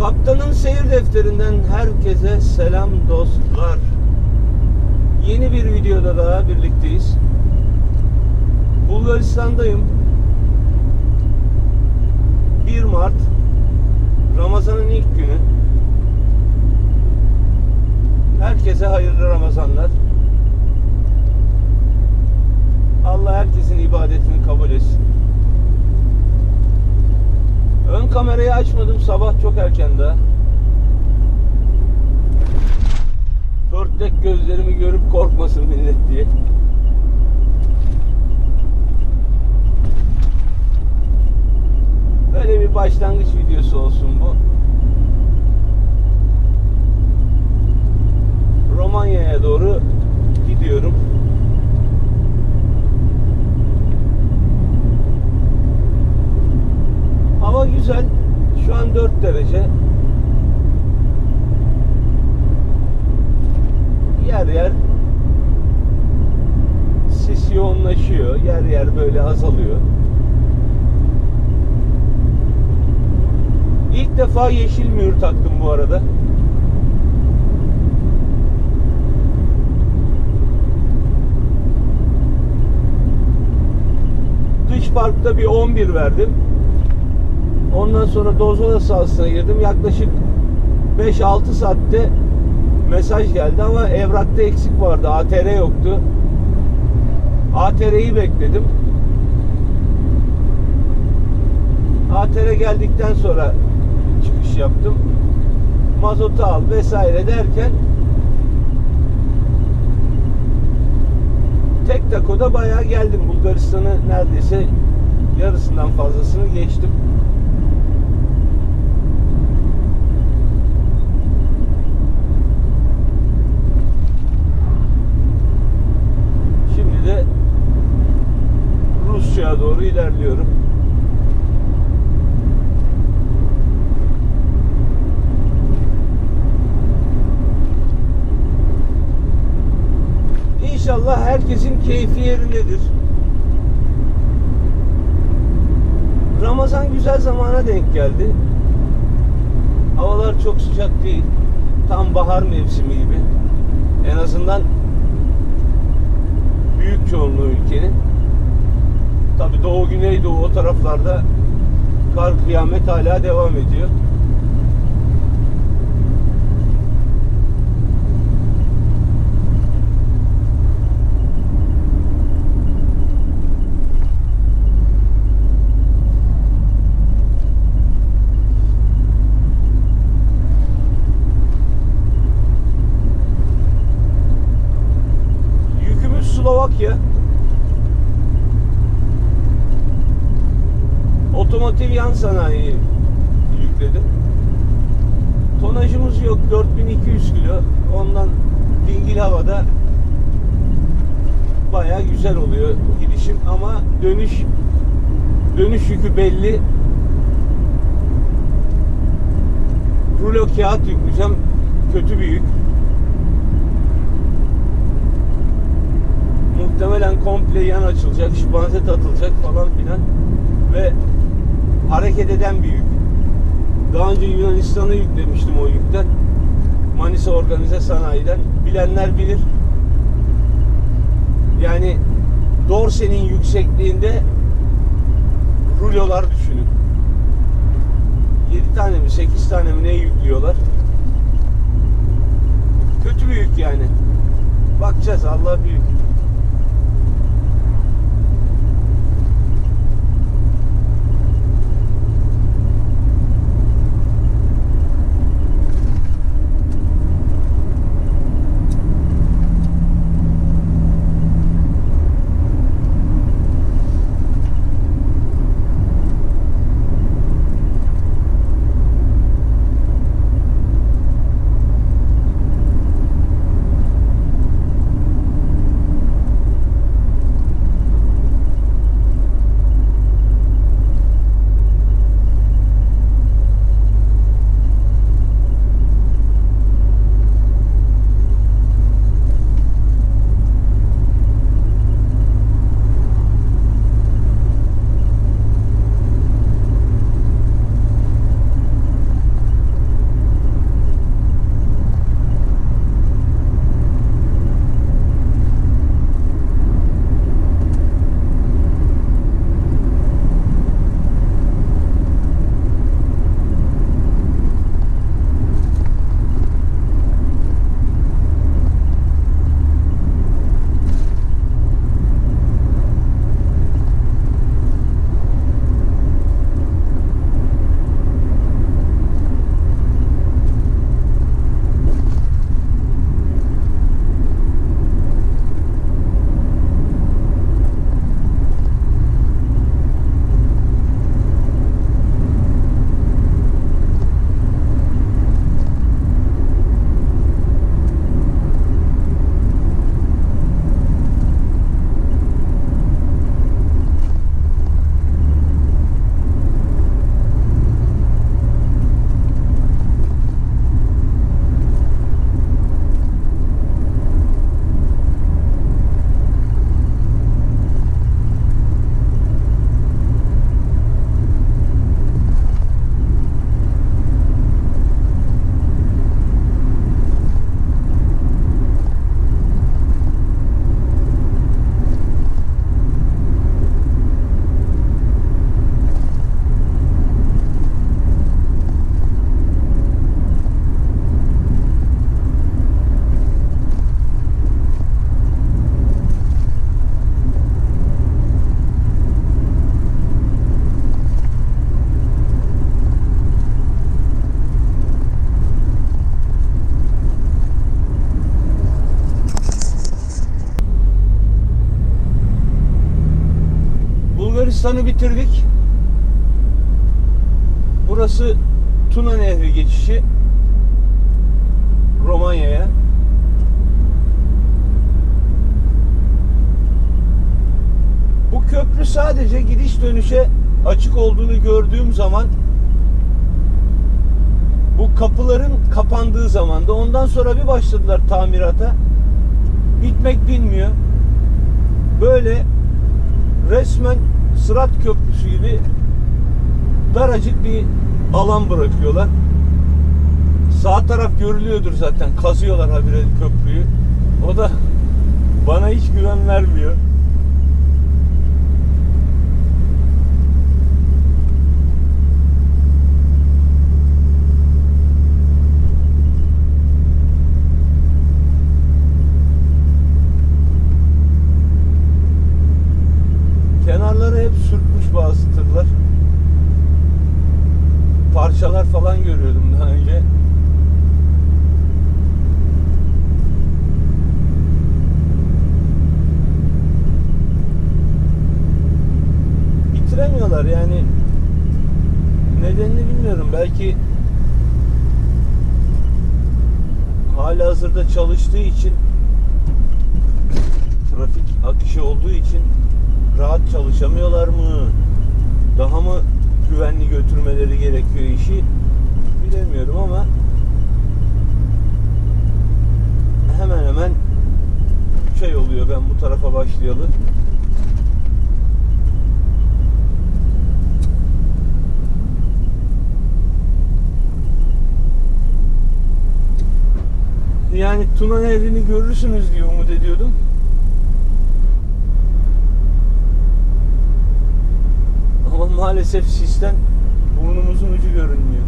Kaptanın seyir defterinden herkese selam dostlar. Yeni bir videoda daha birlikteyiz. Bulgaristan'dayım. 1 Mart Ramazan'ın ilk günü. Herkese hayırlı Ramazanlar. Allah herkesin ibadetini kabul etsin. Ön kamerayı açmadım sabah çok erken daha. Pörtlek gözlerimi görüp korkmasın millet diye. Böyle bir başlangıç videosu olsun bu. Romanya'ya doğru gidiyorum. Hava güzel. Şu an 4 derece. Yer yer sis yoğunlaşıyor. Yer yer böyle azalıyor. İlk defa yeşil mühür taktım bu arada. Dış parkta bir 11 verdim. Ondan sonra Dozvola sahasına girdim. Yaklaşık 5-6 saatte mesaj geldi ama evrakta eksik vardı. ATR yoktu. ATR'yi bekledim. ATR geldikten sonra çıkış yaptım. Mazotu al vesaire derken tek takoda bayağı geldim. Bulgaristan'ı neredeyse yarısından fazlasını geçtim. Doğru ilerliyorum. İnşallah herkesin keyfi yerindedir. Ramazan güzel zamana denk geldi. Havalar çok sıcak değil. Tam bahar mevsimi gibi. En azından büyük çoğunluğu ülkenin. Tabi Doğu Güneydoğu o taraflarda kar kıyamet hala devam ediyor. Yükümüz Slovakya. Otomotiv yan sanayi yükledim. Tonajımız yok 4200 kilo. Ondan dingil havada baya güzel oluyor gidişim ama dönüş dönüş yükü belli. Rulo kağıt yükleyeceğim. Kötü bir yük. Muhtemelen komple yan açılacak, şibanzet atılacak falan filan ve hareket eden bir yük. Daha önce Yunanistan'a yüklemiştim o yükten. Manisa Organize Sanayi'den. Bilenler bilir. Yani dorsenin yüksekliğinde rulolar düşünün. 7 tane mi 8 tane mi ne yüklüyorlar? Kötü bir yük yani. Bakacağız Allah büyük. Bulgaristan'ı bitirdik. Burası Tuna Nehri geçişi Romanya'ya. Bu köprü sadece gidiş dönüşe açık olduğunu gördüğüm zaman bu kapıların kapandığı zamanda ondan sonra bir başladılar tamirata. Bitmek bilmiyor. Böyle resmen Sırat Köprüsü gibi daracık bir alan bırakıyorlar. Sağ taraf görülüyordur zaten. Kazıyorlar habire köprüyü. O da bana hiç güven vermiyor. Bazı tırlar. Parçalar falan görüyordum daha önce. Bitiremiyorlar yani. Nedenini bilmiyorum. Belki hala hazırda çalıştığı için trafik akışı olduğu için rahat çalışamıyorlar mı? Daha mı güvenli götürmeleri gerekiyor işi? Bilemiyorum ama hemen hemen 3 ay oluyor ben bu tarafa başlayalı. Yani Tuna Nehri'ni görürsünüz diye umut ediyordum. Ama maalesef sisten burnumuzun ucu görünmüyor.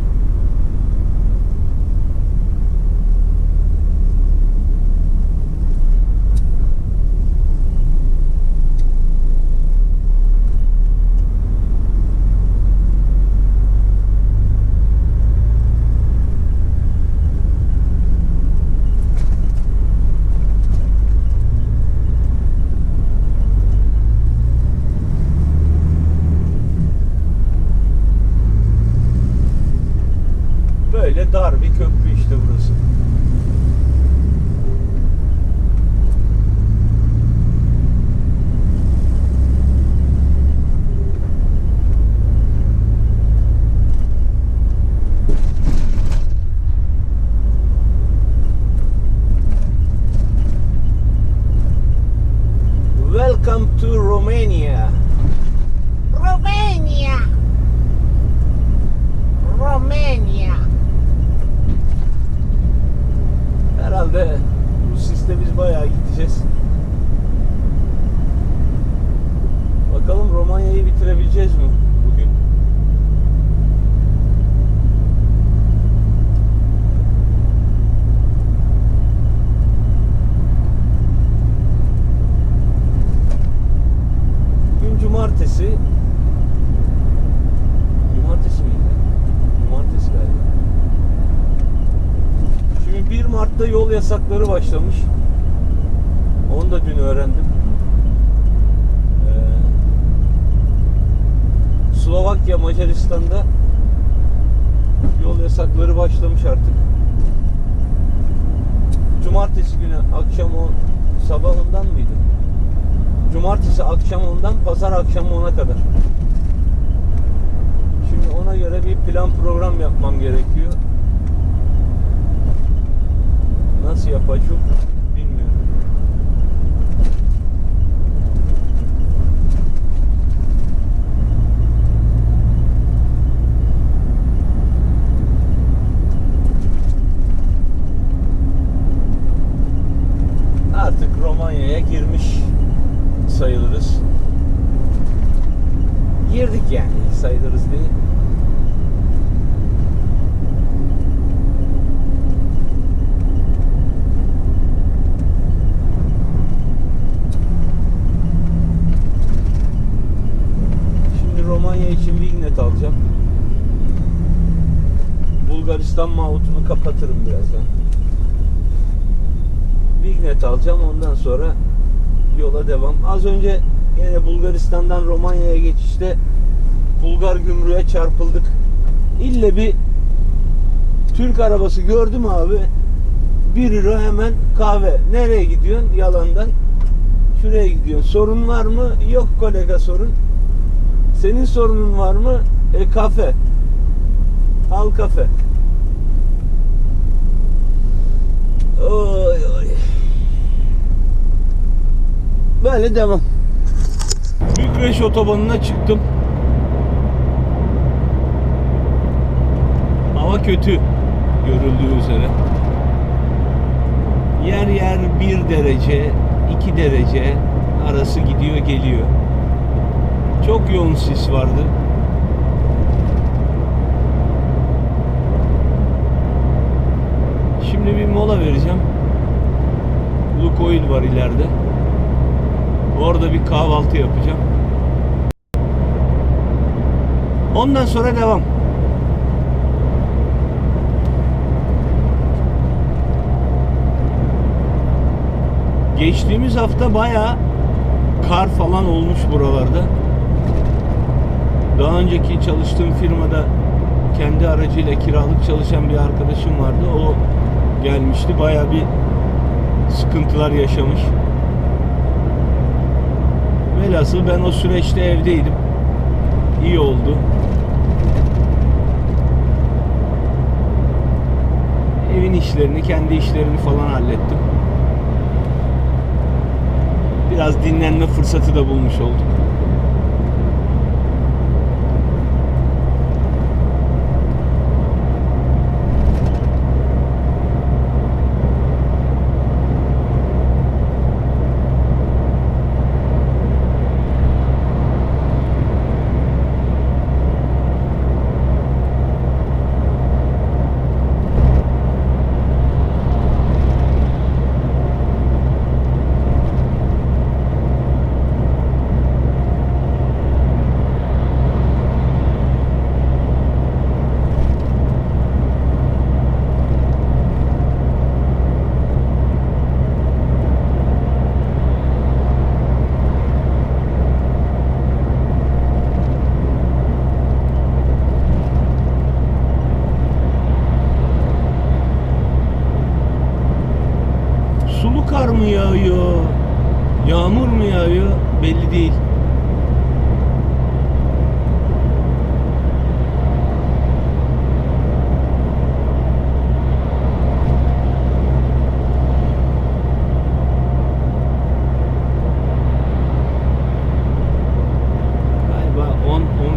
Cumartesi. Cumartesi miydi? Cumartesi galiba. Şimdi 1 Mart'ta yol yasakları başlamış. Onu da dün öğrendim. Ee, Slovakya, Macaristan'da yol yasakları başlamış artık. Cumartesi günü akşam o sabah ondan mıydı? Cumartesi akşam ondan pazar akşam ona kadar. Şimdi ona göre bir plan program yapmam gerekiyor. Nasıl yapacağım bilmiyorum. Artık Romanya'ya girmiş sayılırız. Girdik yani sayılırız değil. Şimdi Romanya için Vignet alacağım. Bulgaristan mahutunu kapatırım birazdan. Vignet alacağım ondan sonra yola devam. Az önce Yine Bulgaristan'dan Romanya'ya geçişte Bulgar gümrüğe çarpıldık. İlle bir Türk arabası gördüm abi. 1 euro hemen kahve. Nereye gidiyorsun? Yalandan. Şuraya gidiyorsun. Sorun var mı? Yok kolega sorun. Senin sorunun var mı? E kafe. Al kafe. Oy oy. Böyle devam. Bükreş otobanına çıktım. Hava kötü görüldüğü üzere. Yer yer bir derece, iki derece arası gidiyor geliyor. Çok yoğun sis vardı. Şimdi bir mola vereceğim. Lukoil var ileride. Orada bir kahvaltı yapacağım. Ondan sonra devam. Geçtiğimiz hafta bayağı kar falan olmuş buralarda. Daha önceki çalıştığım firmada kendi aracıyla kiralık çalışan bir arkadaşım vardı. O gelmişti. Bayağı bir sıkıntılar yaşamış. Velhasıl ben o süreçte evdeydim. İyi oldu. Evin işlerini, kendi işlerini falan hallettim. Biraz dinlenme fırsatı da bulmuş olduk. Sulu kar mı yağıyor? Yağmur mu yağıyor? Belli değil. Galiba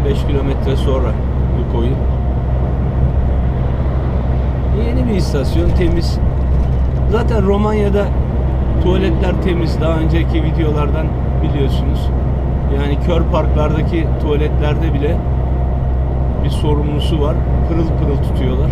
10-15 kilometre sonra bu koyu. Yeni bir istasyon temiz. Zaten Romanya'da tuvaletler temiz. Daha önceki videolardan biliyorsunuz. Yani kör parklardaki tuvaletlerde bile bir sorumlusu var. Pırıl pırıl tutuyorlar.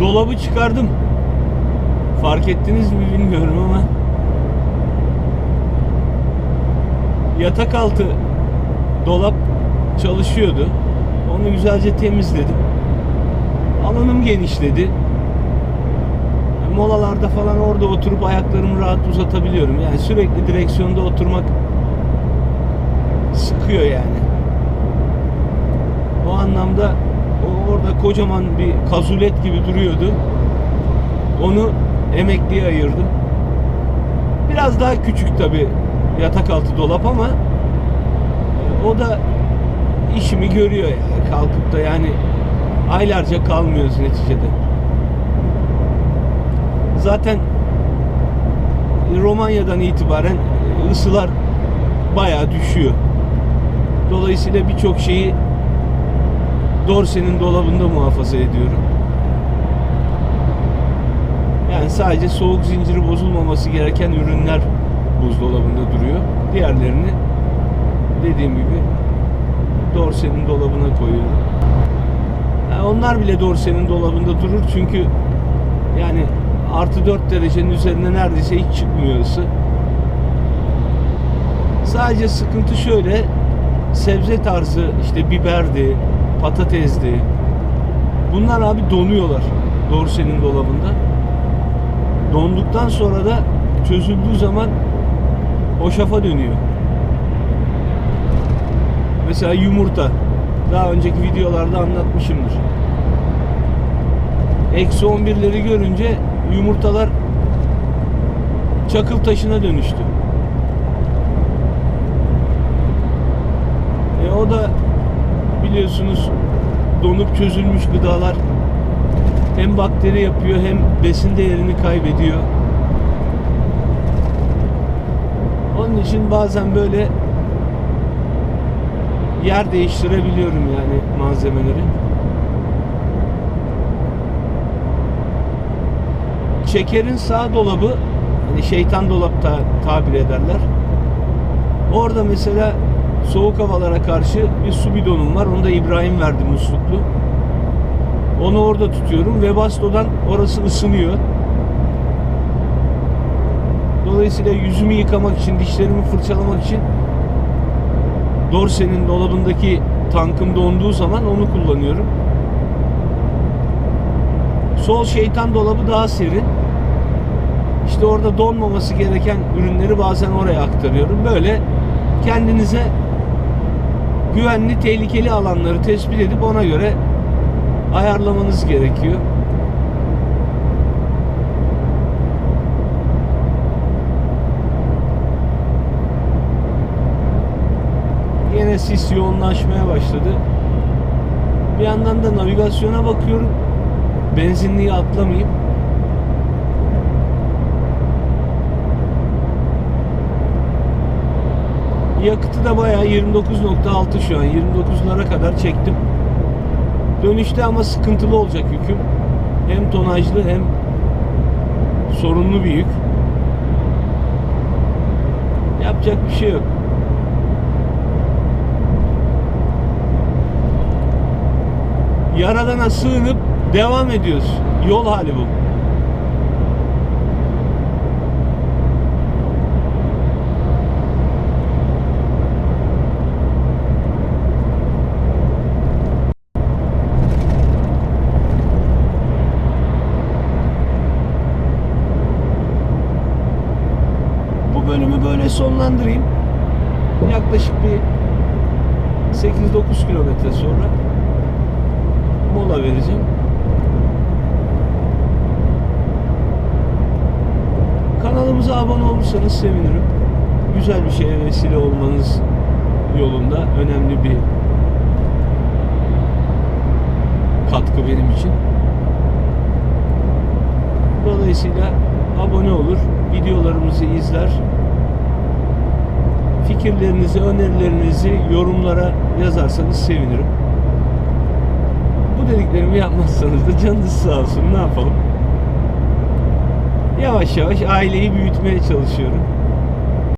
Dolabı çıkardım. Fark ettiniz mi bilmiyorum ama yatak altı dolap çalışıyordu. Onu güzelce temizledim. Alanım genişledi. Molalarda falan orada oturup ayaklarımı rahat uzatabiliyorum. Yani sürekli direksiyonda oturmak sıkıyor yani. O anlamda orada kocaman bir kazulet gibi duruyordu. Onu emekliye ayırdım. Biraz daha küçük tabi yatak altı dolap ama e, o da işimi görüyor yani. Kalkıp da yani aylarca kalmıyoruz neticede. Zaten Romanya'dan itibaren ısılar bayağı düşüyor. Dolayısıyla birçok şeyi Dorse'nin dolabında muhafaza ediyorum. Yani sadece soğuk zinciri bozulmaması gereken ürünler buzdolabında duruyor. Diğerlerini dediğim gibi Dorse'nin dolabına koyuyorum. Yani onlar bile Dorse'nin dolabında durur çünkü yani artı 4 derecenin üzerine neredeyse hiç çıkmıyor ısı. Sadece sıkıntı şöyle sebze tarzı işte biberdi, patatesdi. Bunlar abi donuyorlar Dorse'nin dolabında. Donduktan sonra da çözüldüğü zaman o şafa dönüyor. Mesela yumurta. Daha önceki videolarda anlatmışımdır. Eksi 11'leri görünce yumurtalar çakıl taşına dönüştü. E o da biliyorsunuz donup çözülmüş gıdalar hem bakteri yapıyor hem besin değerini kaybediyor. Onun için bazen böyle yer değiştirebiliyorum yani malzemeleri. Şekerin sağ dolabı hani şeytan dolap ta, tabir ederler. Orada mesela soğuk havalara karşı bir su bidonum var. Onu da İbrahim verdi musluklu. Onu orada tutuyorum. Webasto'dan orası ısınıyor. Dolayısıyla yüzümü yıkamak için, dişlerimi fırçalamak için Dorse'nin dolabındaki tankım donduğu zaman onu kullanıyorum. Sol şeytan dolabı daha serin. İşte orada donmaması gereken ürünleri bazen oraya aktarıyorum. Böyle kendinize güvenli, tehlikeli alanları tespit edip ona göre ayarlamanız gerekiyor. Yine sis yoğunlaşmaya başladı. Bir yandan da navigasyona bakıyorum. Benzinliği atlamayayım. Yakıtı da bayağı 29.6 şu an. 29'lara kadar çektim. Dönüşte ama sıkıntılı olacak yüküm. Hem tonajlı hem sorunlu bir yük. Yapacak bir şey yok. Yaradana sığınıp devam ediyoruz. Yol hali bu. Sonlandırayım. Yaklaşık bir 8-9 kilometre sonra mola vereceğim. Kanalımıza abone olursanız sevinirim. Güzel bir şeye vesile olmanız yolunda önemli bir katkı benim için. Dolayısıyla abone olur, videolarımızı izler, fikirlerinizi, önerilerinizi yorumlara yazarsanız sevinirim. Bu dediklerimi yapmazsanız da canınız sağ olsun. Ne yapalım? Yavaş yavaş aileyi büyütmeye çalışıyorum.